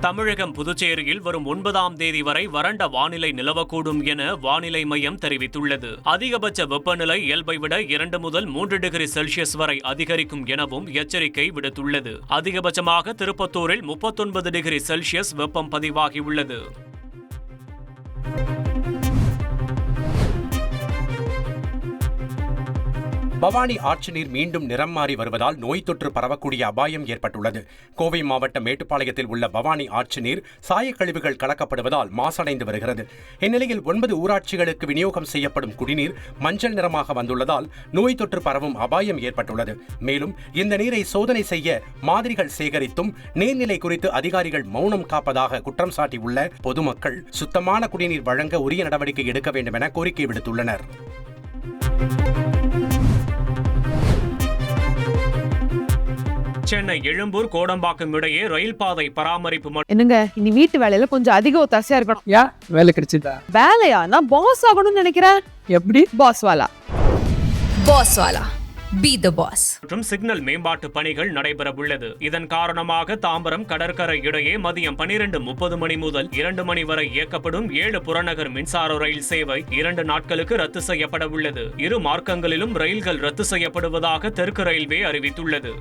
தமிழகம் புதுச்சேரியில் வரும் ஒன்பதாம் தேதி வரை வறண்ட வானிலை நிலவக்கூடும் என வானிலை மையம் தெரிவித்துள்ளது. அதிகபட்ச வெப்பநிலை இயல்பை விட இரண்டு முதல் மூன்று டிகிரி செல்சியஸ் வரை அதிகரிக்கும் எனவும் எச்சரிக்கை விடுத்துள்ளது. அதிகபட்சமாக திருப்பத்தூரில் முப்பத்தொன்பது டிகிரி செல்சியஸ் வெப்பம் பதிவாகியுள்ளது. பவானி ஆற்று நீர் மீண்டும் நிறம் மாறி வருவதால் நோய் தொற்று பரவக்கூடிய அபாயம் ஏற்பட்டுள்ளது. கோவை மாவட்டம் மேட்டுப்பாளையத்தில் உள்ள பவானி ஆற்று நீர் சாயக்கழிவுகள் கலக்கப்படுவதால் மாசடைந்து வருகிறது. இந்நிலையில் ஒன்பது ஊராட்சிகளுக்கு விநியோகம் செய்யப்படும் குடிநீர் மஞ்சள் நிறமாக வந்துள்ளதால் நோய் தொற்று பரவும் அபாயம் ஏற்பட்டுள்ளது. மேலும் இந்த நீரை சோதனை செய்ய மாதிரிகள் சேகரித்தும் நீர்நிலை குறித்து அதிகாரிகள் மௌனம் காப்பதாக குற்றம் சாட்டியுள்ள பொதுமக்கள் சுத்தமான குடிநீர் வழங்க உரிய நடவடிக்கை எடுக்க வேண்டும் என கோரிக்கை விடுத்துள்ளனர். சென்னை எழும்பூர் கோடம்பாக்கம் இடையே ரயில் பாதை பராமரிப்பு மற்றும் என்னங்க இனி வீட்டு வேலையில கொஞ்சம் அதிக ஒத்தாசையா இருக்கணும். ஏன் வேலை கிடைச்சதா? வேலையா நான் பாஸ் ஆகணும்னு நினைக்கிறேன் எப்படி? Boss Wala Boss Wala. Be the boss. Signal மேம்பாட்டு பணிகள் நடைபெறவுள்ளது. இதன் காரணமாக தாம்பரம் கடற்கரை இடையே மதியம் பனிரெண்டு முப்பது மணி முதல் இரண்டு மணி வரை இயக்கப்படும் ஏழு புறநகர் மின்சார ரயில் சேவை இரண்டு நாட்களுக்கு ரத்து செய்யப்பட உள்ளது இரு மார்க்கங்களிலும் ரயில்கள் ரத்து செய்யப்படுவதாக தெற்கு ரயில்வே அறிவித்துள்ளது.